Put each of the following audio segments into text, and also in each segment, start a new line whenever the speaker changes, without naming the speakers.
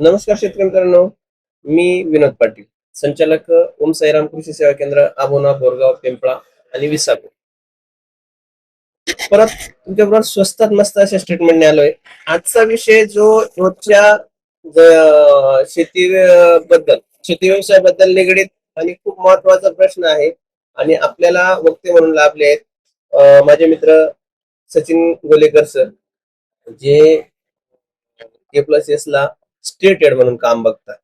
नमस्कार शेतकरी मित्रांनो मी विनोद पाटील संचालक ओम साईराम कृषी सेवा केंद्र आबोना बोरगाव पिंपळा आणि विसापूर. परत तुमच्याबरोबर स्वस्तात मस्त अशा स्टेटमेंटने आलोय आजचा विषय जो रोजच्या शेती बद्दल शेती व्यवसायाबद्दल निगडीत आणि खूप महत्त्वाचा प्रश्न आहे आणि आपल्याला वक्ते म्हणून लाभले आहेत माझे मित्र सचिन गोलेकर सर जे ए प्लस एस ला स्टेट हेड म्हणून काम बघतात.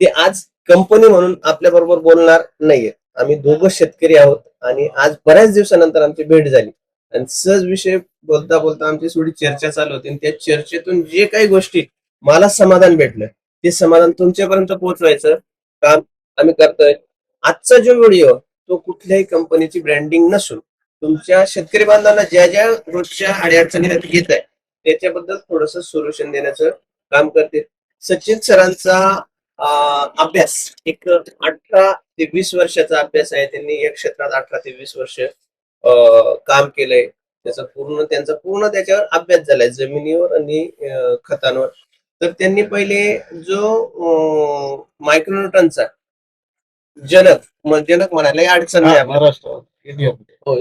ते आज कंपनी म्हणून आपल्या बरोबर बोलणार नाहीये. आम्ही दोघं शेतकरी आहोत आणि आज बऱ्याच दिवसानंतर आमची भेट झाली. आणि सहज विषय बोलता बोलता आमची थोडी चर्चा चालू होती आणि त्या चर्चेतून जे काही गोष्टी मला समाधान भेटलं ते समाधान तुमच्यापर्यंत पोहोचवायचं काम आम्ही करतोय. आजचा जो व्हिडिओ तो कुठल्याही कंपनीची ब्रँडिंग नसून तुमच्या शेतकरी बांधवांना ज्या ज्या रोजच्या अडीअडचणी येत आहे त्याच्याबद्दल थोडस सोल्युशन देण्याचं काम करते. सचिन सरांचा अभ्यास एक अठरा ते वीस वर्षाचा अभ्यास आहे. त्यांनी या क्षेत्रात अठरा ते वीस वर्ष काम केलंय. त्याचा पूर्ण त्यांचा पूर्ण त्याच्यावर अभ्यास झालाय. जमिनीवर आणि खतांवर. तर त्यांनी पहिले जो मायक्रोन्यूटनचा जनक जनक म्हणायला अडचण हो,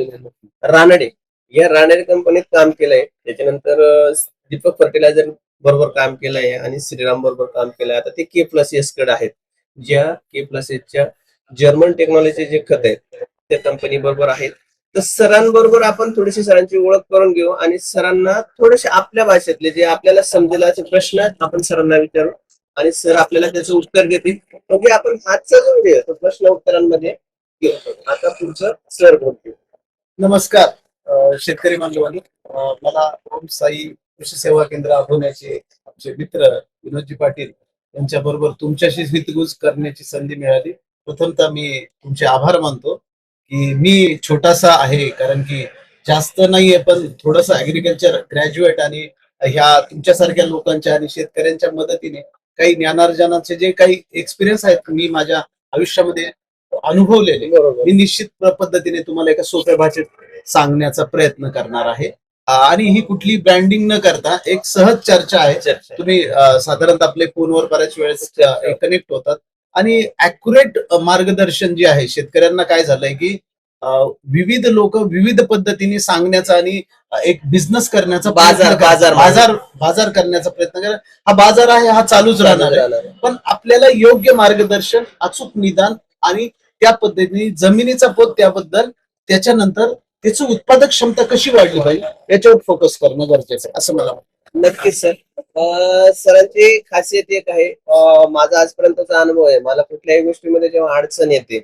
रानडे. या रानडे कंपनीत काम केलंय. त्याच्यानंतर दीपक फर्टिलायझर बरोबर काम केलंय आणि श्रीराम बरोबर काम केलंय. आता ते के प्लस एसकडे आहेत. ज्या के प्लस एसच्या जर्मन टेक्नॉलॉजी जे खत आहेत त्या कंपनी बरोबर आहेत. तर सरांबरोबर आपण थोडीशी सरांची ओळख करून घेऊ आणि सरांना थोडेसे आपल्या भाषेतले जे आपल्याला समजेल असे प्रश्न आपण सरांना विचारू आणि सर आपल्याला त्याचं उत्तर देतील. म्हणजे आपण आजचा जो व्हिडिओ तो प्रश्न उत्तरांमध्ये घेऊ आता पुढचं सर बोलतील.
नमस्कार शेतकरी बांधवांनी मला ओम साई कृषी सेवा केंद्र आठवण्याचे आमचे मित्र विनोदजी पाटील यांच्या बरोबर तुमच्याशी हितगुज करण्याची संधी मिळाली. प्रथमतः मी तुमचे आभार मानतो की मी छोटासा आहे कारण की जास्त नाहीये पण थोडस ऍग्रिकल्चर ग्रॅज्युएट आणि ह्या तुमच्यासारख्या लोकांच्या आणि शेतकऱ्यांच्या मदतीने काही ज्ञानार्जनाचे जे काही एक्सपिरियन्स आहेत मी माझ्या आयुष्यामध्ये अनुभवलेले. मी निश्चित पद्धतीने तुम्हाला एका सोप्या भाषेत सांगण्याचा प्रयत्न करणार आहे. आणि ही कुठली ब्रँडिंग न करता एक सहज चर्चा आहे. तुम्ही साधारणतः आपले फोनवर बऱ्याच वेळेस कनेक्ट होतात. आणि अॅक्युरेट मार्गदर्शन जे आहे शेतकऱ्यांना काय झालंय की विविध लोक विविध पद्धतीने सांगण्याचा आणि एक बिझनेस करण्याचा
बाजार-. बाजार-
बाजार. बाजार करण्याचा प्रयत्न करतात. हा बाजार आहे हा चालूच राहणार आहे. पण आपल्याला योग्य मार्गदर्शन अचूक निदान आणि त्या पद्धतीने जमिनीचा पोत त्याबद्दल त्याच्यानंतर तिचं उत्पादक क्षमता कशी वाढली पाहिजे याच्यावर फोकस करणं गरजेचं आहे असं मला वाटतं.
नक्कीच सर सरांची खासियत एक आहे. माझा आजपर्यंतचा अनुभव आहे. मला कुठल्याही गोष्टीमध्ये जेव्हा अडचण येते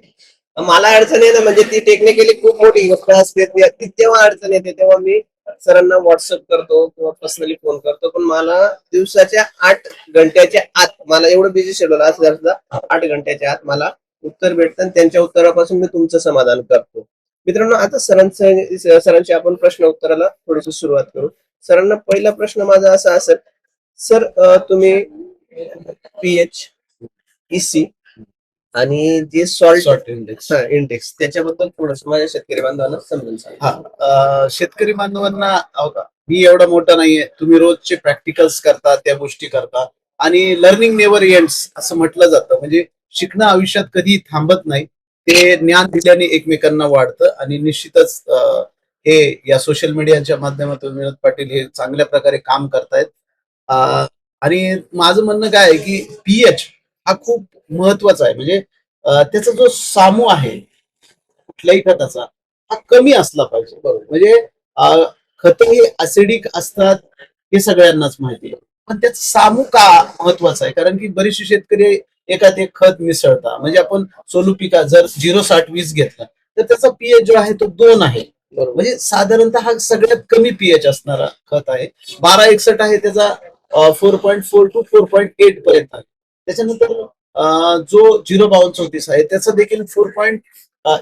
मला अडचण येणं म्हणजे ती टेक्निकली खूप मोठी गोष्ट असते. ती तेव्हा जेव्हा अडचण येते तेव्हा मी सरांना व्हॉट्सअप करतो किंवा पर्सनली फोन करतो. पण मला दिवसाच्या आठ घंट्याच्या आत मला एवढं बिझी शेड्यूल आज सुद्धा आठ घंट्याच्या आत मला उत्तर भेटतं आणि त्यांच्या उत्तरापासून मी तुमचं समाधान करतो. मित्रांनो आता सरांचं सरांची आपण प्रश्न उत्तराला थोडीशी सुरुवात करू. सरांना पहिला प्रश्न माझा असा असेल सर तुम्ही पीएच ईसी आणि जे सॉल्ट
index.
इंडेक्स. त्याच्याबद्दल थोडस माझ्या शेतकरी बांधवांना समजून सांगा.
हा. शेतकरी बांधवांना मी एवढा मोठा नाहीये. तुम्ही रोजचे प्रॅक्टिकल्स करता त्या गोष्टी करता. आणि लर्निंग नेव्हर एंड्स असं म्हटलं जातं. म्हणजे शिकणं आयुष्यात कधी थांबत नाही. ते ज्ञान दिल्याने एकमेकांना वाढतं आणि निश्चितच हे या सोशल मीडियाच्या माध्यमातून विनोद पाटील हे चांगल्या प्रकारे काम करतायत. आणि माझं म्हणणं काय आहे की पीएच हा खूप महत्त्वाचा आहे. म्हणजे त्याचा जो सामू आहे कुठल्याही खताचा हा कमी असला पाहिजे.
बरोबर.
म्हणजे खत हे असिडिक असतात हे सगळ्यांनाच माहिती आहे. पण त्याचा सामू का महत्त्वाचा आहे? कारण की बरेचसे शेतकरी एकात एक खत मिसळतात म्हणजे आपण सोलू पिका जर झिरो साठ वीस घेतला तर त्याचा पीएच जो आहे तो दोन आहे.
बरोबर.
म्हणजे साधारणतः हा सगळ्यात कमी पीएच असणारा खत आहे. बारा एकसठ आहे त्याचा four point four to four point eight पर्यंत आहे. त्याच्यानंतर जो झिरो बावन्न चौतीस आहे त्याचा देखील फोर पॉईंट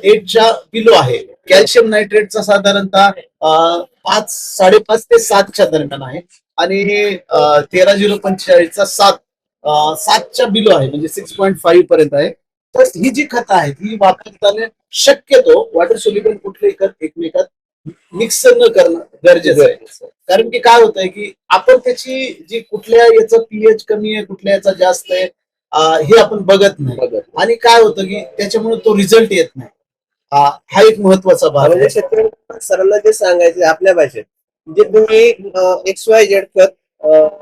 एटच्या बिलो आहे. कॅल्शियम नायट्रेटचा साधारणतः पाच साडेपाच ते सातच्या दरम्यान आहे. आणि अं, तेरा झिरो पंचेचाळीसचा सात सातच्या बिलो आहे म्हणजे सिक्स पॉईंट फाईव्ह पर्यंत आहे. तर ही जी खतं आहेत ही वापरताना शक्यतो वॉटर सोल्युबल कुठलेही खत एकमेकात मिक्स न करणं गरजेचं आहे. कारण की काय होतंय की आपण त्याची जी कुठल्या याचं पीएच कमी आहे कुठल्या याचा जास्त आहे हे आपण बघत नाही.
बघत.
आणि काय होतं की त्याच्यामुळे तो रिझल्ट येत नाही. हा एक महत्त्वाचा भाग
म्हणजे
आहे
शेतकरी सरांना जे सांगायचे आपल्या भाषेत जे तुम्ही एक्स वाय झेड खत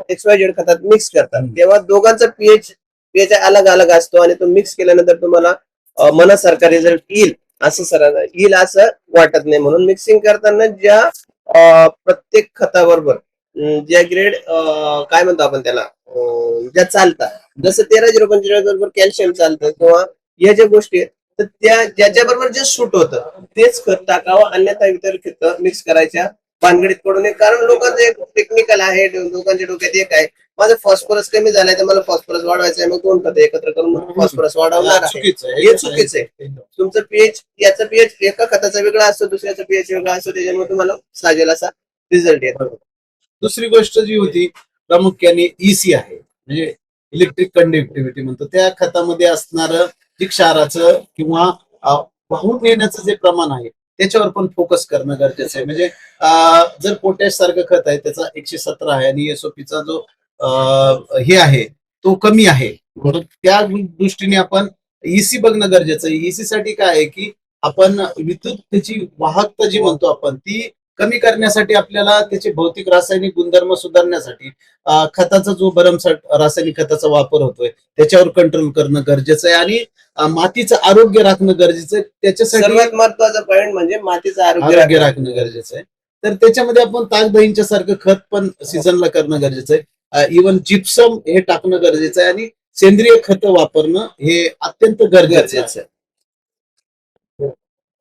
एक्स वाय झेड खतात मिक्स करतात. तेव्हा दोघांचा पीएच पीएच अलग अलग असतो आणि तो मिक्स केल्यानंतर तुम्हाला मनासारखा रिझल्ट येईल असं सरांना येईल असं वाटत नाही. म्हणून मिक्सिंग करताना ज्या प्रत्येक खताबरोबर ज्या ग्रेड काय म्हणतो आपण त्याला ज्या चालतात. जसं तेरा झिरो पंचेचाळीस बरोबर कॅल्शियम चालतं किंवा या ज्या गोष्टी आहेत तर त्या ज्याच्या बरोबर जे सूट होतं तेच खत टाकावं. अन्यथा इतर खत मिक्स करायच्या भानगडीत पडू नये कारण लोकांचं एक टेक्निकल आहे लोकांच्या डोक्यात एक आहे. माझं फॉस्फरस कमी झालाय तर मला फॉस्फरस वाढवायचं आहे मग दोन खत एकत्र करून फॉस्फरस वाढवणार हे चुकीचं आहे. तुमचं पीएच याचा पीएच एका खताचा वेगळा असतो दुसऱ्याचा पीएच वेगळा असतो. त्याच्यामुळे तुम्हाला साजेल असा रिझल्ट येतो.
दुसरी गोष्ट जी होती प्रामुख्याने ईसी आहे. म्हणजे इलेक्ट्रिक कंडक्टिव्हिटी म्हणतो. त्या खतामध्ये असणारं जे क्षाराचं किंवा वाहून नेण्याचं जे प्रमाण आहे त्याच्यावर पण फोकस करणं गरजेचं आहे. म्हणजे जर पोटॅश सारखं खत आहे त्याचा एकशे सतरा आहे आणि एसओपीचा जो हे आहे तो कमी आहे. म्हणून त्या दृष्टीने आपण ईसी बघणं गरजेचं आहे. ईसी साठी काय आहे की आपण विद्युत त्याची वाहकता जी म्हणतो आपण ती कमी करण्यासाठी आपल्याला त्याचे भौतिक रासायनिक गुणधर्म सुधारण्यासाठी खताचा जो भरमसाठ रासायनिक खताचा वापर होतोय त्याच्यावर कंट्रोल करणं गरजेचं आहे आणि मातीचं आरोग्य राखणं गरजेचं आहे. त्याच्यासाठी
सर्वात महत्त्वाचा पॉईंट म्हणजे मातीचं आरोग्य राखणं.
गरजेचं आहे. तर त्याच्यामध्ये आपण ताकदहींच्या सारखं खत पण सीझनला करणं गरजेचं आहे. इवन जिप्सम हे टाकणं गरजेचं आहे आणि सेंद्रिय खत वापरणं हे अत्यंत गरजेचं आहे.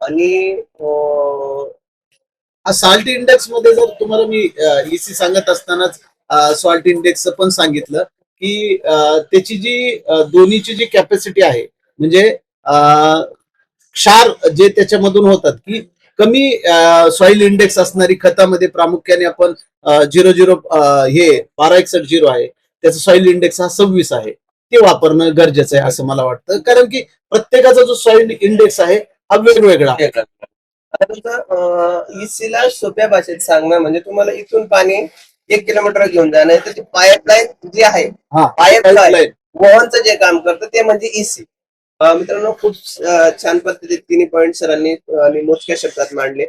आणि
सॉल्ट इंडेक्समध्ये जर तुम्हाला मी इसी सांगत असतानाच सॉल्ट इंडेक्स पण सांगितलं की त्याची जी दोन्हीची जी कॅपॅसिटी आहे म्हणजे क्षार जे त्याच्यामधून होतात की कमी सॉइल इंडेक्स असणारी खतामध्ये प्रामुख्याने आपण झिरो झिरो हे बारा एकसठ झिरो आहे त्याचा सॉइल इंडेक्स हा सव्वीस आहे ते वापरणं गरजेचं आहे असं मला वाटतं कारण की प्रत्येकाचा जो सॉइल इंडेक्स आहे हा वेगवेगळा आहे.
ईसीला सोप्या भाषेत सांगणं म्हणजे तुम्हाला इथून पाणी एक किलोमीटर घेऊन जाणं तर ती पाईपलाईन जी आहे
हा.
पाईपलाईन. वहनचं जे काम करतं ते म्हणजे ईसी मित्रांनो खूप छान पद्धतीत तिन्ही पॉईंट सरांनी आणि मोजक्या शब्दात मांडले.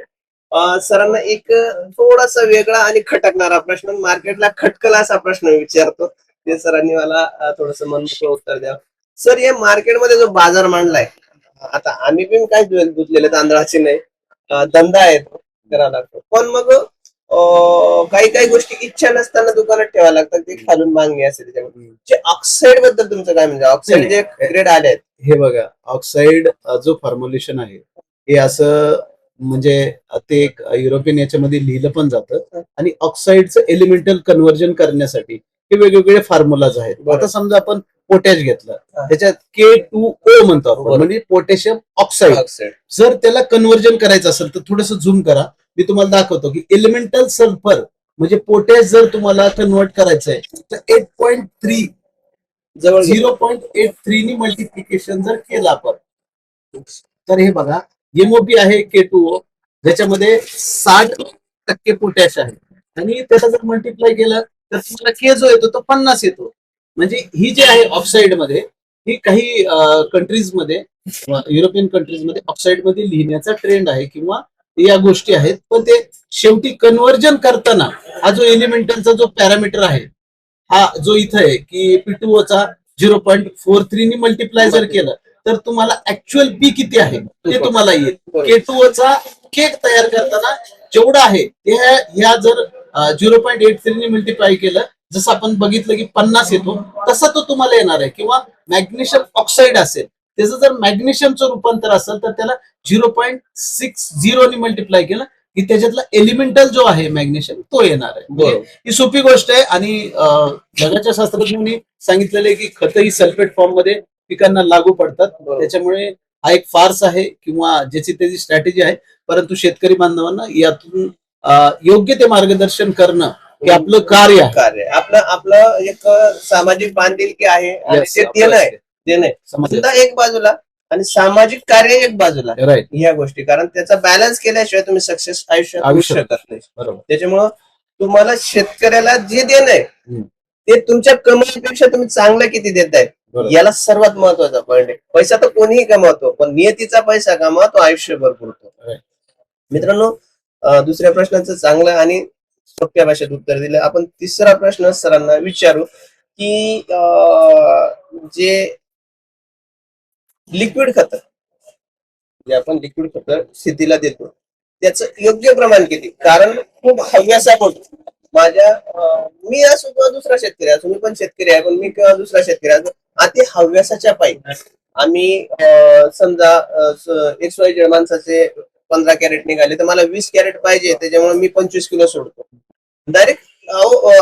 सरांना एक थोडासा वेगळा आणि खटकणारा प्रश्न मार्केटला खटकला असा प्रश्न विचारतो. ते सरांनी मला थोडस मनमोकळं उत्तर द्यावं सर या मार्केटमध्ये जो बाजार मांडलाय आता आम्ही पण काय धुतलेले तांदळाचे नाही. धंदा आहे तो करावा लागतो. पण मग काही काही गोष्टी इच्छा नसताना दुकानात ठेवायला लागतात ते खालून मागणी असते त्याच्यामध्ये जे ऑक्साईडबद्दल तुमचं काय म्हणजे ऑक्साईड जे ग्रेड आले आहेत?
हे बघा ऑक्साईड जो फॉर्म्युलेशन आहे हे असं म्हणजे ते एक युरोपियन याच्यामध्ये लिहिलं पण जातं. आणि ऑक्साईडचं एलिमेंटल कन्व्हर्जन करण्यासाठी हे वेगवेगळे फॉर्म्युलाज आहेत. आता समजा आपण पोटॅश घेतलं. त्याच्यात के टू ओ म्हणतो आपण. म्हणजे पोटॅशियम ऑक्साईड जर त्याला कन्व्हर्जन करायचं असेल तर थोडस झूम करा. मी तुम्हाला दाखवतो की एलिमेंटल सल्फर म्हणजे पोटॅश जर तुम्हाला कन्वर्ट करायचं आहे तर एट पॉईंट थ्री
जवळ
झिरो पॉईंट एट थ्री नि मल्टिप्लिकेशन जर केलं आपण तर हे बघा एमओपी आहे के टू ओ ज्याच्यामध्ये साठ टक्के पोटॅश आहे. आणि त्याचा जर मल्टिप्लाय केलं तर तुम्हाला के जो येतो तो पन्नास येतो. म्हणजे ही जी आहे ऑक्साईडमध्ये ही काही कंट्रीजमध्ये युरोपियन कंट्रीजमध्ये ऑक्साईडमध्ये लिहिण्याचा ट्रेंड आहे किंवा या गोष्टी आहेत. पण ते शेवटी कन्व्हर्जन करताना हा जो एलिमेंटलचा जो पॅरामीटर आहे हा जो इथं आहे की पिटूओचा झिरो पॉईंट फोर थ्री नि मल्टिप्लाय जर केलं तर तुम्हाला ऍक्च्युअल पी किती आहे? ते तुम्हाला येईल. के चा केक तयार करताना जेवढं आहे ते ह्या जर zero point eight three multiply केलं. जसं आपण बघितलं की पन्नास येतो तसा तो तुम्हाला येणार आहे. किंवा मॅग्नेशियम ऑक्साईड असेल त्याचं जर मॅग्नेशियमचं रूपांतर असेल तर त्याला झिरो पॉईंट सिक्स झिरोनी मल्टिप्लाय केलं की त्याच्यातला एलिमेंटल जो आहे मॅग्नेशियम तो येणार आहे. ही सोपी गोष्ट आहे. आणि जगाच्या शास्त्रज्ञांनी सांगितलेलं आहे की खत ही सल्फेट फॉर्ममध्ये पिकांना लागू पडतात. त्याच्यामुळे हा एक फार्स आहे किंवा ज्याची त्याची स्ट्रॅटेजी आहे. परंतु शेतकरी बांधवांना यातून योग्य ते मार्गदर्शन करणं हे आपलं कार्य आहे
कार्य आपलं आपलं एक सामाजिक बांधिलकी आहे आणि
Yes,
ते
आपलं
देणं आहे देणं आहे
समजलं?
सुद्धा एक बाजूला आणि सामाजिक कार्य एक बाजूला
राईट
ह्या गोष्टी कारण त्याचा बॅलन्स केल्याशिवाय तुम्ही सक्सेस आयुष्यात होऊ
आयुष्यात.
शकत नाही
बरोबर
त्याच्यामुळं तुम्हाला शेतकऱ्याला जे देणं आहे
हम्म.
ते तुमच्या कमाईपेक्षा तुम्ही चांगलं किती देताय
बरोबर.
याला सर्वात महत्त्वाचा पॉईंट आहे पैसा तर कोणीही कमावतो पण नियतीचा पैसा कमावा तो आयुष्यभर पुरतो
Right.
मित्रांनो दुसऱ्या प्रश्नाचं चांगलं आणि सोप्या भाषेत उत्तर दिलं. आपण तिसरा प्रश्न सरांना विचारू की जे लिक्विड खत जे आपण लिक्विड खत शेतीला देतो त्याचं योग्य प्रमाण किती? कारण खूप हव्यासा होतो. माझ्या मी असो किंवा दुसरा शेतकरी असो मी पण शेतकरी आहे पण मी किंवा दुसरा शेतकरी असो अति हव्यासाच्या पायी. आम्ही समजा एक्स वाय जेड माणसाचे पंधरा कॅरेट निघाले तर मला वीस कॅरेट पाहिजे त्याच्यामुळे मी पंचवीस किलो सोडतो. डायरेक्ट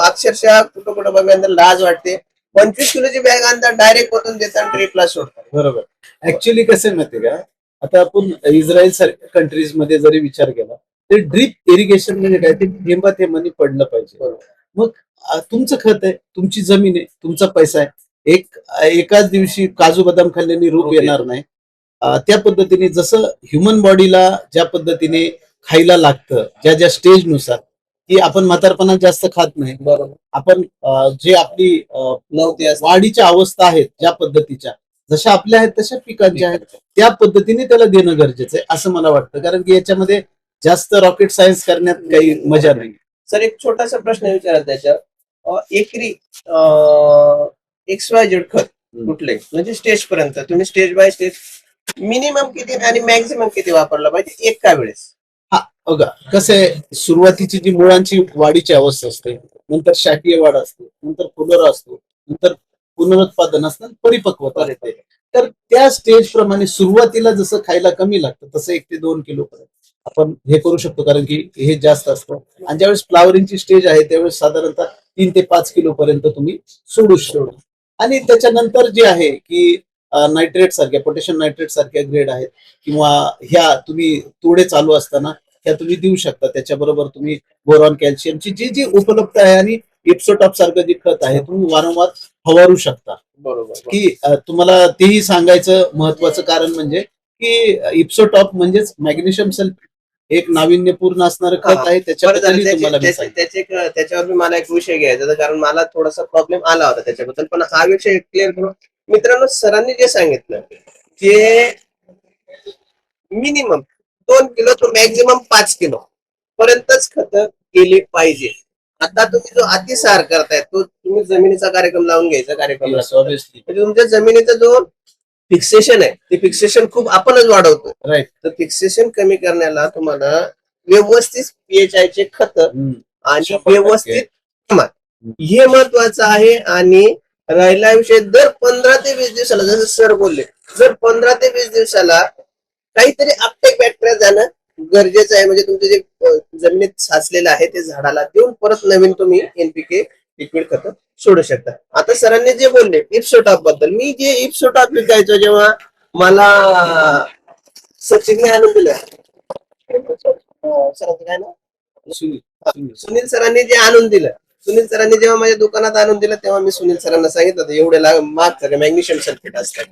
अक्षरशः कुठं कुठं बघायला लाज वाटते. पंचवीस किलोची बॅग आणता डायरेक्ट ओतून देतात ट्रिपला सोडतात.
बरोबर. ऍक्च्युली कसं आहे माहितीये का? आता आपण इस्रायल सारख्या कंट्रीजमध्ये जरी विचार केला तर ड्रीप इरिगेशन म्हणजे काय? ते थेंबा थेंबानी पडलं पाहिजे.
बरोबर.
अ, तुमचं खत आहे तुमची जमीन आहे तुमचा पैसा आहे. एक एकाच दिवशी काजू बदाम खाल्ल्याने रूप येणार नाही. त्या पद्धतीने जसं ह्युमन बॉडीला ज्या पद्धतीने खायला लागतं ज्या ज्या स्टेजनुसार की आपण म्हातारपणात जास्त खात नाही.
बरोबर.
आपण जे आपली वाढीच्या अवस्था आहेत ज्या पद्धतीच्या जशा आपल्या आहेत तशा पिकांच्या आहेत त्या पद्धतीने त्याला देणं गरजेचं आहे असं मला वाटतं. कारण की याच्यामध्ये जास्त रॉकेट सायन्स करण्यात काही मजा नाही.
सर एक छोटासा प्रश्न विचारा त्याच्यात अं, एकरी एक्स वाय जेड खत कुठले? म्हणजे स्टेज पर्यंत. तुम्ही स्टेज बाय स्टेज मिनिमम किती आणि मॅक्झिमम किती वापरला पाहिजे? एका वेळेस.
बघा कसं आहे सुरुवातीची जी मुळांची वाढीची अवस्था असते नंतर शाकीय वाढ असते नंतर फुलोरा असतो नंतर पुनरुत्पादन असतं परिपक्वता येते. तर त्या स्टेज प्रमाणे सुरुवातीला जसं खायला कमी लागतं तसं एक ते दोन किलो पर्यंत आपण हे करू शकतो कारण की हे जास्त असतं. आणि ज्यावेळेस फ्लावरिंगची स्टेज आहे त्यावेळेस साधारणतः तीन ते पाच किलो पर्यंत तुम्ही सोडू शकतो. आणि त्याच्यानंतर जे आहे की नायट्रेट सारख्या पोटॅशियम नायट्रेट सारख्या ग्रेड आहेत. किंवा ह्या तुम्ही तोडे चालू असताना ह्या तुम्ही देऊ शकता. त्याच्याबरोबर तुम्ही बोरॉन कॅल्शियमची जी जी उपलब्ध आहे आणि इप्सोटॉप सारखं जे खत आहे तुम्ही वारंवार फवारू शकता.
बरोबर
की तुम्हाला तेही सांगायचं महत्वाचं कारण म्हणजे की इप्सोटॉप म्हणजेच मॅग्नेशियम सल्फेट एक नाविन्यपूर्ण असणारं खत. आहे.
त्याच्यावर मला एक विषय घ्यायचा कारण मला थोडासा प्रॉब्लेम आला होता त्याच्याबद्दल. पण हा विषय क्लिअर करून मित्रांनो सरांनी जे सांगितलं ते मिनिमम दोन किलो तो मॅक्झिमम पाच किलो पर्यंतच खत केली पाहिजे आता तुम्ही जो अतिसार करताय तो तुम्ही जमिनीचा कार्यक्रम लावून घ्यायचा कार्यक्रम. म्हणजे तुमच्या जमिनीचा जो फिक्सेशन आहे ते फिक्सेशन खूप आपणच वाढवतो
Right.
तर फिक्सेशन कमी करण्याला तुम्हाला व्यवस्थित पीएचआय चे खत. आणि. व्यवस्थित हे महत्वाचं आहे आणि राहिला विषय दर पंधरा ते वीस दिवसाला जसं सर बोलले जर पंधरा ते वीस दिवसाला काहीतरी अपटेक बॅक्टेरिया जाणं गरजेचं आहे. म्हणजे तुमचे जे जमिनीत साचलेलं आहे ते झाडाला देऊन परत नवीन तुम्ही एनपीके लिक्विड खत सोडू शकता. आता सरांनी जे बोलले इप्सोटॉपबद्दल मी जे इप्सोटॉप विकायचो जेव्हा मला सचिनने आणून दिलं. सरांचं काय ना.
सुनील
सरांनी जे आणून दिलं सुनील सरांनी जेव्हा माझ्या दुकानात आणून दिलं तेव्हा मी सुनील सरांना सांगितलं होतं एवढे लाग सगळे मॅग्नेशियम सल्फेट असतात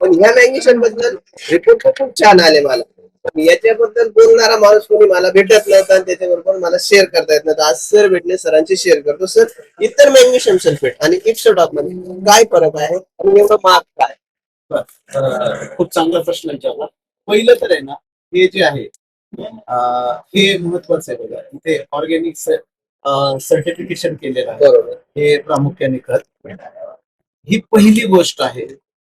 पण ह्या मॅग्नेशियमबद्दल रिपोर्ट खूप छान आले मला. पण याच्याबद्दल बोलणारा माणूस कोणी मला भेटत नव्हता आणि त्याच्याबरोबर मला शेअर करता येत नव्हतं. आज सर भेटले सरांची शेअर करतो. सर इतर मॅग्नेशियम सल्फेट आणि इप्सोटॉपमध्ये काय फरक आहे आणि एवढं माग काय?
खूप चांगला प्रश्न विचारला. पहिलं तर आहे ना हे जे आहे हे महत्वाचं आहे बघा. इथे ऑर्गॅनिक सर्टिफिकेशन केलेलं आहे.
बरोबर.
हे प्रामुख्याने खत. ही पहिली गोष्ट आहे.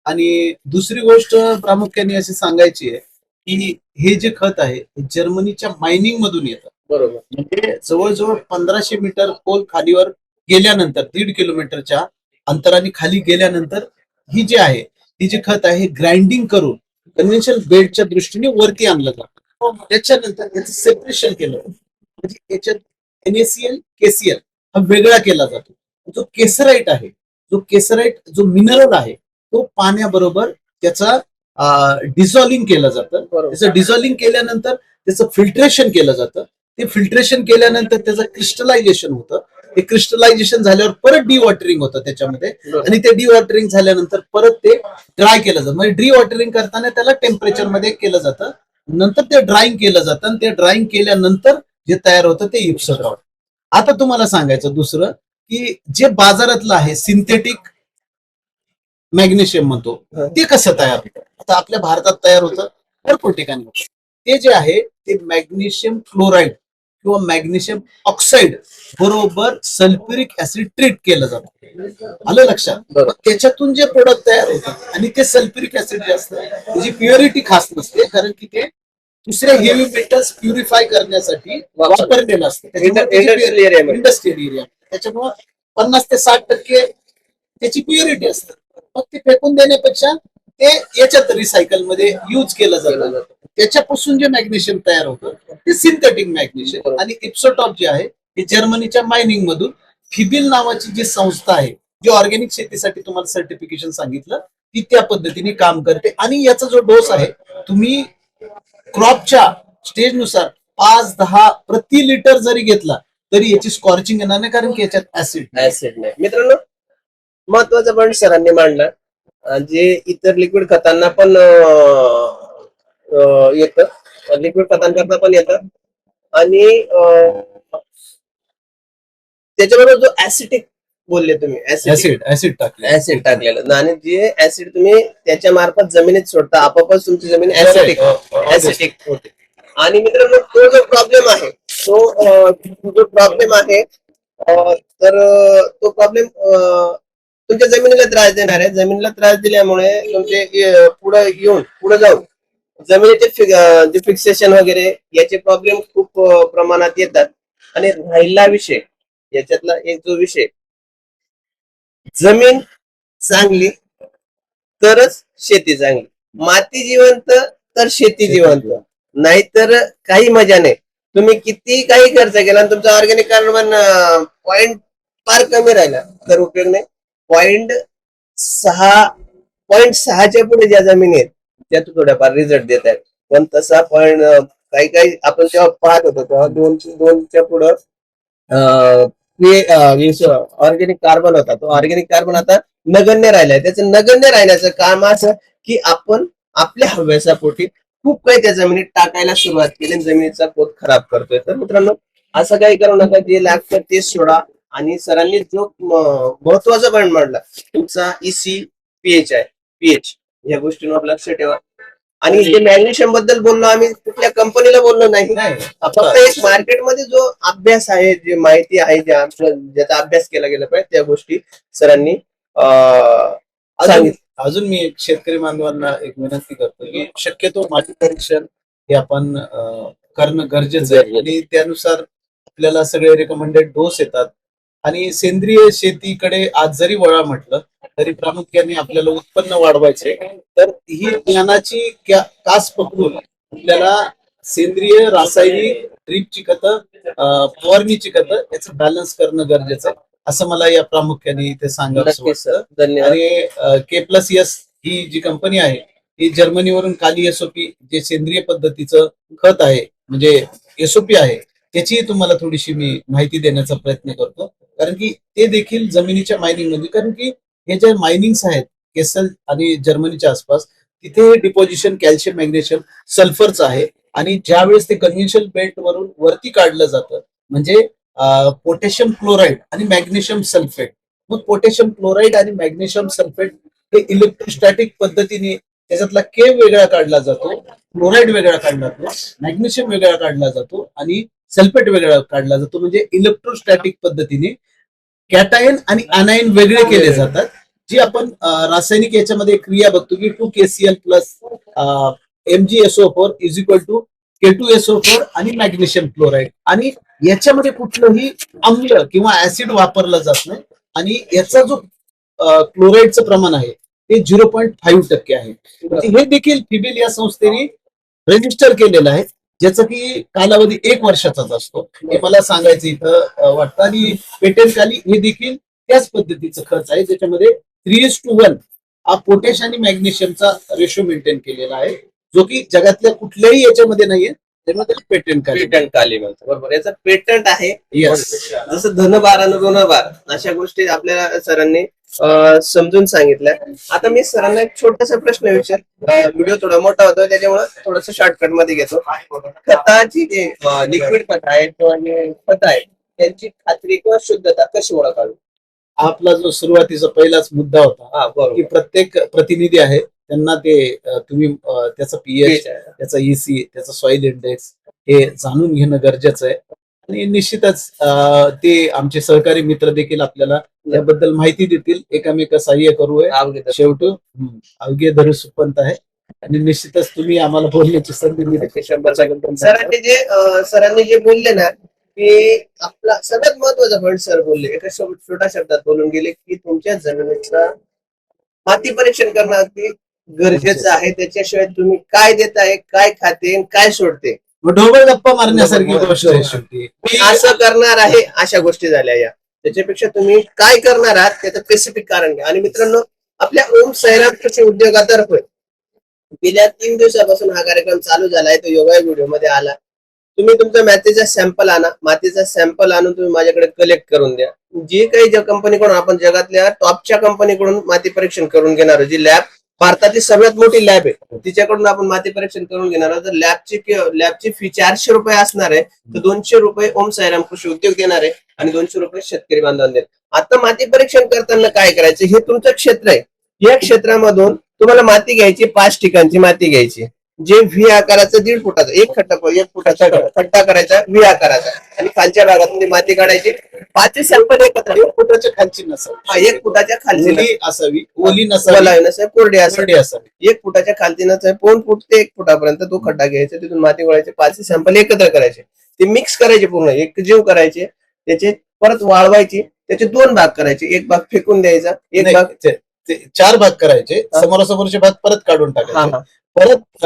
आणि दुसरी गोष्ट प्रामुख्याने अशी सांगायची आहे की हे जे खत आहे हे जर्मनीच्या मायनिंग मधून येतं.
बरोबर.
म्हणजे जवळजवळ पंधराशे मीटर खोल खालीवर गेल्यानंतर दीड किलोमीटरच्या अंतराने खाली गेल्यानंतर ही जी आहे ही जी खत आहे ग्राइंडिंग करून कन्व्हेन्शनल बेडच्या दृष्टीने वरती आणलं जातं. त्याच्यानंतर त्याचं सेपरेशन केलं. म्हणजे याच्यात एनएसीएल केसीएल हा वेगळा केला जातो. जो केसराईट आहे जो केसराईट जो मिनरल आहे तो पाण्याबरोबर त्याचा डिझॉल्विंग केलं जातं. त्याचं डिझॉल्विंग केल्यानंतर त्याचं फिल्ट्रेशन केलं जातं. ते फिल्ट्रेशन केल्यानंतर त्याचं क्रिस्टलायझेशन होतं. ते क्रिस्टलायझेशन झाल्यावर परत डिवॉटरिंग होतं त्याच्यामध्ये. आणि ते डिवॉटरिंग झाल्यानंतर परत ते ड्राय केलं जातं. म्हणजे डिवॉटरिंग करताना त्याला टेम्परेचरमध्ये केलं जातं. नंतर ते ड्राईंग केलं जातं. आणि ते ड्राईंग केल्यानंतर जे तयार होतं ते इप्सर रॉड आता तुम्हाला सांगायचं दुसरं की जे बाजारातलं आहे सिंथेटिक मॅग्नेशियम म्हणतो. ते कसं तयार होतं? आता आपल्या भारतात तयार होतं भरपूर ठिकाणी ते जे आहे ते मॅग्नेशियम क्लोराईड किंवा मॅग्नेशियम ऑक्साईड बरोबर सल्फ्युरिक ऍसिड ट्रीट केलं जातं. आलं लक्षात? त्याच्यातून जे प्रोडक्ट तयार होतात आणि ते सल्फ्युरिक ऍसिड जे असतं त्याची प्युरिटी खास नसते कारण की ते दुसऱ्या हेवी मेटल्स प्युरिफाय करण्यासाठी वापरलेलं असतं.
इंडस्ट्रियल
एरिया त्याच्यामुळं पन्नास ते साठ टक्के त्याची प्युरिटी असते. मग ते फेकून देण्यापेक्षा ते याच्यात रिसायकलमध्ये युज केलं जातं. त्याच्यापासून जे मॅग्नेशियम तयार होतं ते सिंथेटिक मॅग्नेशियम. आणि इप्सोटॉप जे आहे हे जर्मनीच्या मायनिंग मधून फिबिल नावाची जी संस्था आहे जी ऑर्गॅनिक शेतीसाठी तुम्हाला सर्टिफिकेशन सांगितलं ती त्या पद्धतीने काम करते. आणि याचा जो डोस आहे तुम्ही क्रॉपच्या स्टेजनुसार पाच दहा प्रति लिटर जरी घेतला तरी याची स्कॉर्चिंग येणार नाही कारण की याच्यात ऍसिड
ऍसिड नाही. मित्रांनो महत्त्वाचा पॉईंट सरांनी मांडला. जे इतर लिक्विड खतांना पण येत. लिक्विड खतांकरता पण येतं. आणि त्याच्याबरोबर जो ऍसिटिक बोलले तुम्ही. ऍसिड
ऍसिड ऍसिड टाकले.
ऍसिड टाकलेलं. आणि जे ऍसिड तुम्ही त्याच्या मार्फत जमिनीत सोडता आपोआपच तुमची जमीन ऍसिडिक ऍसिडिक होते. आणि मित्रांनो तो जो प्रॉब्लेम आहे तो जो प्रॉब्लेम आहे तर तो प्रॉब्लेम तुमच्या जमिनीला त्रास देणार आहे. जमिनीला त्रास दिल्यामुळे तुमचे पुढे येऊन पुढे जाऊन जमिनीचे जे फिक्सेशन वगैरे याचे प्रॉब्लेम खूप प्रमाणात येतात. आणि राहिला विषय याच्यातला एक जो विषय जमीन चांगली तरच शेती चांगली. माती जिवंत तर शेती जिवंत. नाहीतर काही मजा नाही. तुम्ही किती काही खर्च केला आणि तुमचा ऑर्गॅनिक कार्बन पॉइंट फार कमी राहिला तर उपयोग नाही. पॉइंट सहा पॉइंट सहाच्या पुढे ज्या जमिनी आहेत त्या थोड्याफार रिझल्ट देत आहेत. पण तसा पॉइंट काही काही आपण जेव्हा पाहत होतो तेव्हा दोन दोनच्या पुढं ऑर्गेनिक कार्बन होता तो ऑर्गेनिक कार्बन आता नगण्य राहिलाय. त्याचं नगण्य राहण्याचं काम असं की आपण आपल्या हव्यासापोटी खूप काही त्या जमिनीत टाकायला सुरुवात केली आणि जमिनीचा पोत खराब करतोय. तर मित्रांनो असं काही करू नका जे लागतं ते सोडा आणि सरांनी जो महत्त्वाचा पॉईंट मांडला तुमचा इसी पीएच आहे. पीएच या गोष्टींवर लक्ष ठेवा. आणि जे मॅग्नेशियमबद्दल बोललो आम्ही कुठल्या कंपनीला बोललो नाही. फक्त एक मार्केटमध्ये जो अभ्यास आहे जे माहिती आहे ज्या ज्याचा अभ्यास केला गेला पाहिजे त्या गोष्टी सरांनी
अजून
सांगितलं
अजून मी एक शेतकरी बांधवांना एक विनंती करतो की शक्यतो माती परीक्षण हे आपण करणं गरजेचं आहे. आणि त्यानुसार आपल्याला सगळे रेकमेंडेड डोस येतात. आणि सेंद्रिय शेतीकडे आज जरी वळा म्हटलं तरी प्रामुख्याने आपल्याला उत्पन्न वाढवायचे तर ही ज्ञानाची कास पकडून आपल्याला सेंद्रिय रासायनिक ड्रीपची खतं फवारणीची खतं याचं बॅलन्स करणं गरजेचं आहे. असं मला या प्रामुख्याने इथे
धन्यवाद.
आणि के प्लस एस ही जी कंपनी आहे ही जर्मनीवरून काली एसओपी जे सेंद्रिय पद्धतीचं खत आहे म्हणजे एसओपी आहे त्याची तुम्हाला थोडीशी मी माहिती देण्याचा प्रयत्न करतो. कारण की ते देखील जमिनीच्या मायनिंगमध्ये कारण की हे जे मायनिंग्स आहेत केसल आणि जर्मनीच्या आसपास तिथे डिपॉझिशन कॅल्शियम मॅग्नेशियम सल्फरचं आहे. आणि ज्यावेळेस ते कन्व्हेन्शनल बेल्ट वरून वरती काढलं जातं म्हणजे पोटॅशियम क्लोराईड आणि मॅग्नेशियम सल्फेट मग पोटॅशियम क्लोराईड आणि मॅग्नेशियम सल्फेट हे इलेक्ट्रोस्टॅटिक पद्धतीने त्याच्यातला के वेगळा काढला जातो क्लोराईड वेगळा काढला जातो मॅग्नेशियम वेगळा काढला जातो आणि सल्फेट वेगळा काढला जातो म्हणजे इलेक्ट्रोस्टॅटिक पद्धतीने कॅटायन आणि अनायन वेगळे केले जातात जी आपण रासायनिक याच्यामध्ये क्रिया बघतो की two K C L plus M G S O four is equal to K two S O four आणि मॅग्नेशियम क्लोराईड. आणि याच्यामध्ये कुठलंही आम्ल किंवा ऍसिड वापरलं जात नाही. आणि याचा जो क्लोराईडचं प्रमाण आहे ते झिरो पॉईंट फाईव्ह टक्के आहे. हे देखील फिबेल या संस्थेने रजिस्टर केलेलं आहे. ज्याचा की कालावधी एक वर्षाचाच असतो. हे मला सांगायचं इथं वाटतं. आणि पेटेंट खाली हे देखील त्याच पद्धतीचं खर्च आहे. ज्याच्यामध्ये थ्री एस टू वन हा पोटॅश आणि मॅग्नेशियमचा रेशो मेंटेन केलेला आहे. जो की जगातल्या कुठल्याही याच्यामध्ये नाहीये. पेटंट
पेटंट काली म्हणतो बरोबर. याचं पेटंट आहे.
येस
जसं धनबार आणि ऋणबार अशा गोष्टी आपल्याला सरांनी समजून सांगितल्या. आता मी सरांना एक छोटासा प्रश्न विचार व्हिडिओ थोडा मोठा होतो त्याच्यामुळे थोडस शॉर्टकटमध्ये घेतो. खताची जे लिक्विड खत आहे किंवा खत आहे त्यांची खात्री किंवा शुद्धता कशी ओळखावी?
आपला जो सुरुवातीचा पहिलाच मुद्दा होता
हा
की प्रत्येक प्रतिनिधी आहे त्यांना ते तुम्ही त्याचा पीएच त्याचा ईसी त्याचा सॉइल इंडेक्स हे जाणून घेणं गरजेचं आहे. आणि निश्चितच ते आमचे सहकारी मित्र देखील आपल्याला याबद्दल माहिती देतील. एकामेका सहाय्य करू शेवटी अवघे धरू सुपंत आहे. आणि निश्चितच तुम्ही आम्हाला बोलण्याची संधी
टक्के. सरांनी जे सरांनी जे बोलले ना की आपला सगळ्यात महत्त्वाचा पॉईंट सर बोलले. एका शब्द छोट्या शब्दात बोलून गेले की तुमच्या जमिनीचा माती परीक्षण करणं अगदी गरजेचं आहे. त्याच्याशिवाय तुम्ही काय देताय काय खाते आणि काय सोडते?
ढोबळ गप्पा मारण्यासारखी गोष्ट आहे शेवटी.
मी असं करणार आहे अशा गोष्टी झाल्या या. त्याच्यापेक्षा तुम्ही काय करणार आहात त्याचं स्पेसिफिक कारण घ्या. आणि मित्रांनो आपल्या ओम कृषी उद्योगातर्फे गेल्या तीन दिवसापासून हा कार्यक्रम चालू झालाय. तो योगा व्हिडिओमध्ये आला. तुम्ही तुमचा मातीचा सॅम्पल आणा. मातीचा सॅम्पल आणून तुम्ही माझ्याकडे कलेक्ट करून द्या. जी काही ज्या कंपनीकडून आपण जगातल्या टॉपच्या कंपनीकडून माती परीक्षण करून घेणार जी लॅब भारतातील सगळ्यात मोठी लॅब आहे. तिच्याकडून आपण माती परीक्षण करून घेणार आहोत. लॅबची लॅबची फी चारशे रुपये असणार आहे. तर दोनशे रुपये ओम साईराम कृषी उद्योग देणार आहे आणि दोनशे रुपये शेतकरी बांधवांना देणार आता माती परीक्षण करताना काय करायचं? हे तुमचं क्षेत्र आहे. या क्षेत्रामधून तुम्हाला माती घ्यायची पाच ठिकाणची माती घ्यायची. जे व्ही आकाराचं दीड फुटाचं एक खड्डा एक फुटाचा खड्डा करायचा व्ही आकाराचा. आणि खालच्या भागातून ती माती काढायची. पाचशे सॅम्पल एकत्र
एक फुटाच्या खालची नसावी.
हा, एक फुटाच्या खालची
असावी ओली नसावी.
नसावी कोरडी असावी.
असावी.
एक फुटाच्या खालती नसावी. पाऊन फूट ते एक फुटापर्यंत तो खड्डा घ्यायचा. तिथून माती गोळायचे पाचशे सॅम्पल एकत्र करायचे. ते मिक्स करायचे पूर्ण. एक जीव करायचे. त्याचे परत वाळवायचे. त्याचे दोन भाग करायचे. एक भाग फेकून द्यायचा. एक भाग
चार भाग करायचे. समोरासमोरचे भाग परत काढून टाकायचे.
हा.
परत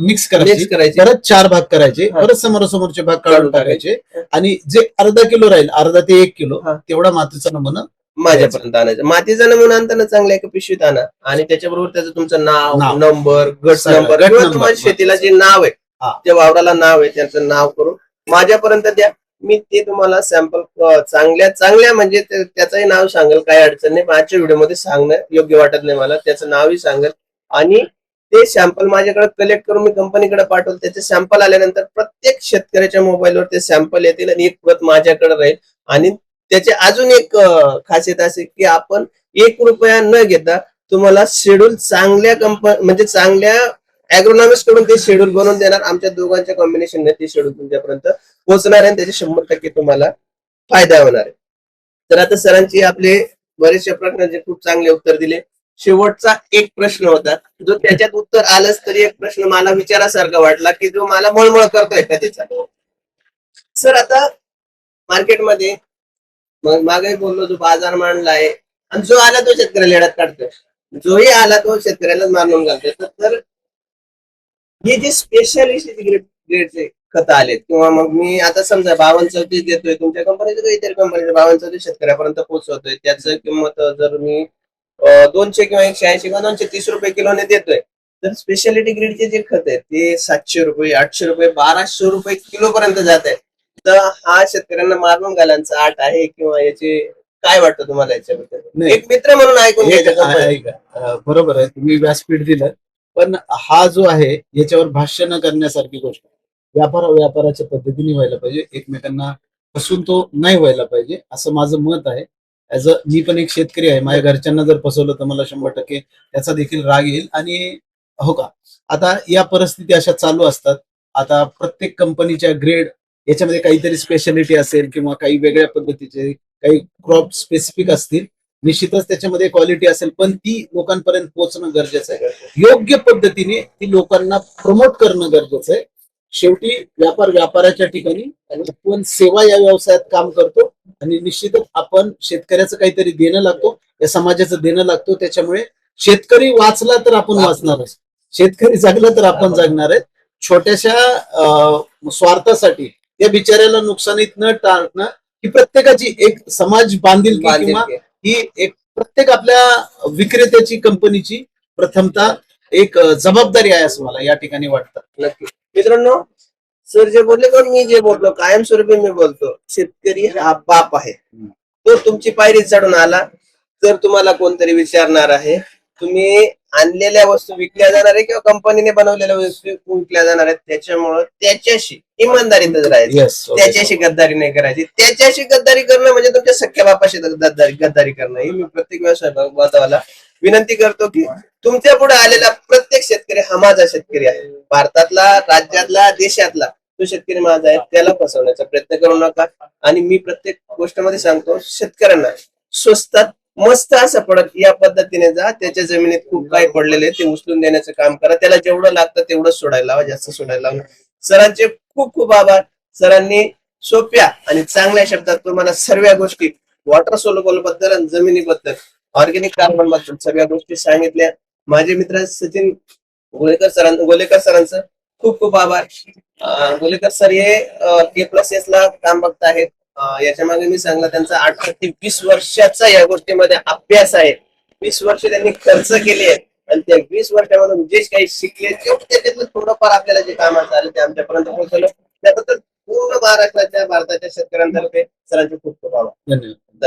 मिक्स करायचे. परत चार भाग करायचे. परत समोरासमोरचे भाग
काढून
टाकायचे. आणि जे अर्धा किलो राहील अर्धा ते एक किलो. तेवढा मातीचा नमुना
माझ्यापर्यंत आणायचं. मातीचा नमुना आणताना चांगला एका पिशवीत आणा. आणि त्याच्याबरोबर त्याचं तुमचं नाव. नंबर गट नंबर किंवा. तुम्हाला शेतीला जे नाव आहे. त्या वावराला नाव आहे त्याचं नाव करून माझ्यापर्यंत द्या. मी ते तुम्हाला सॅम्पल चांगल्या चांगल्या म्हणजे त्याचंही नाव सांगेल. काही अडचण नाही. आजच्या व्हिडिओमध्ये सांगणं योग्य वाटत नाही मला. त्याचं नावही सांगेल. आणि ते सॅम्पल माझ्याकडे कलेक्ट करून मी कंपनीकडे पाठवलं. त्याचे सॅम्पल आल्यानंतर प्रत्येक शेतकऱ्याच्या मोबाईलवर ते सॅम्पल येतील आणि एक प्रत माझ्याकडे राहील. आणि त्याचे अजून एक खासियत असे की आपण एक रुपया न घेता तुम्हाला शेड्यूल चांगल्या कंपनी म्हणजे चांगल्या अॅग्रोनॉमिस्टकडून ते शेड्यूल बनवून देणार. आमच्या दोघांच्या कॉम्बिनेशनने ते शेड्यूल तुमच्यापर्यंत पोहोचणार आहे आणि त्याचे शंभर टक्के तुम्हाला फायदा होणार आहे. तर आता सरांची आपले बरेचसे प्रश्न जे खूप चांगले उत्तर दिले. शेवटचा एक प्रश्न होता. जो त्याच्यात उत्तर आलंच तरी एक प्रश्न मला विचारासारखा वाटला की जो मला मळमळ करतोय का त्याचा? सर आता मार्केटमध्ये मग मागे बोललो जो बाजार मांडला आहे आणि जो आला तो शेतकऱ्याला येड्यात काढतोय. जोही आला तो शेतकऱ्यालाच मारून घालतोय. तर- हे जे स्पेशलिस्ट ग्रेडचे खत आलेत किंवा मग मी आता समजा बावन चौतीस देतोय तुमच्या कंपनीचं काहीतरी कंपनीचं बावन चौतीस शेतकऱ्यापर्यंत पोहोचवतोय त्याचं किंमत जर मी दोनशे किंवा एकशे ऐंशी किंवा दोनशे तीस रुपये किलोने देतोय. तर स्पेशालिटी ग्रेडचे जे खत आहेत ते सातशे रुपये आठशे रुपये बाराशे रुपये किलो पर्यंत जात आहे तर हा शेतकऱ्यांना मारून घालांचा आट आहे किंवा याचे काय वाटतं तुम्हाला याच्याबद्दल. एक मित्र म्हणून ऐकून घ्यायचं
बरोबर आहे तुम्ही व्यासपीठ दिलं. पण हा जो आहे याच्यावर भाष्य न करण्यासारखी गोष्ट. आहे. व्यापार व्यापाराच्या पद्धतीने व्हायला पाहिजे एकमेकांना फसून तो नाही व्हायला पाहिजे असं माझं मत आहे. ऍज अ मी पण एक शेतकरी आहे. माझ्या घरच्यांना जर फसवलं तर मला शंभर टक्के त्याचा देखील राग येईल. आणि हो का? आता या परिस्थिती अशा चालू असतात. आता प्रत्येक कंपनीच्या ग्रेड याच्यामध्ये काहीतरी स्पेशालिटी असेल किंवा काही वेगळ्या पद्धतीचे काही क्रॉप स्पेसिफिक असतील निश्चितच त्याच्यामध्ये क्वालिटी असेल. पण ती लोकांपर्यंत पोहोचणं गरजेचं आहे. योग्य पद्धतीने ती लोकांना प्रमोट करणं गरजेचं आहे. शेवटी व्यापार व्यापाराच्या ठिकाणी आणि आपण सेवा या व्यवसायात काम करतो आणि निश्चितच आपण शेतकऱ्याचं काहीतरी देणं लागतो या समाजाचं देणं लागतो त्याच्यामुळे शेतकरी वाचला तर आपण वाचणारच शेतकरी जगला तर आपण जगणार आहे. छोट्याशा स्वार्थासाठी त्या बिचाऱ्याला नुकसानीत न टाळणं ही प्रत्येकाची एक समाज बांधील किंवा. ही एक प्रत्येक आपल्या विक्रेत्याची कंपनीची प्रथमतः एक जबाबदारी आहे असं मला या ठिकाणी वाटतं.
नक्की मित्रांनो सर जे बोलले पण मी जे बोललो कायमस्वरूपी मी बोलतो शेतकरी हा बाप आहे. तो तुमची पायरी चढून आला तर तुम्हाला कोणतरी विचारणार आहे तुम्ही आणलेल्या वस्तू विकल्या जाणार आहे किंवा कंपनीने बनवलेल्या वस्तू विकल्या जाणार आहेत त्याच्यामुळं त्याच्याशी इमानदारीतच राहायचं त्याच्याशी गद्दारी नाही करायची. त्याच्याशी गद्दारी करणं म्हणजे तुमच्या सख्या बापाशी गद्दारी गद्दारी करणं. ही मी प्रत्येक व्यवसाय बांधवाला विनंती करतो की तुमच्यापुढे आलेला प्रत्येक शेतकरी हा माझा शेतकरी आहे. भारतातला राज्यातला देशातला तो शेतकरी माझा आहे. त्याला फसवण्याचा प्रयत्न करू नका. आणि मी प्रत्येक गोष्टीमध्ये सांगतो शेतकऱ्यांना स्वस्तात मस्त असं पडत या पद्धतीने जा. त्याच्या जमिनीत खूप काही पडलेले ते उचलून देण्याचं काम करा. त्याला जेवढं लागतं तेवढं सोडायला लावा. जास्त सोडायला लावा. सरांचे खूप खूप आभार. सरांनी सोप्या आणि चांगल्या शब्दात तुम्हाला सर्व गोष्टी वॉटर सोलोबलबद्दल आणि जमिनीबद्दल ऑर्गेनिक कार्बनबद्दल सगळ्या गोष्टी सांगितल्या. माझे मित्र सचिन गोलेकर सरां गोलेकर सरांचं खूप खूप आभार. गोलेकर सर हे के प्लस एस ला काम बघत आहेत. याच्या मागे मी सांगला त्यांचा आठ ते वीस वर्षाचा या गोष्टीमध्ये अभ्यास आहे. वीस वर्ष त्यांनी खर्च केले आहेत. आणि त्या वीस वर्षामधून जे काही शिकले तेवढं त्याच्यातलं थोडंफार आपल्याला जे कामाचं आलं ते आमच्यापर्यंत पोहोचवलं. त्याबद्दल पूर्ण महाराष्ट्राच्या भारताच्या शेतकऱ्यांतर्फे सरांचे खूप खूप आभार.
धन्यवाद.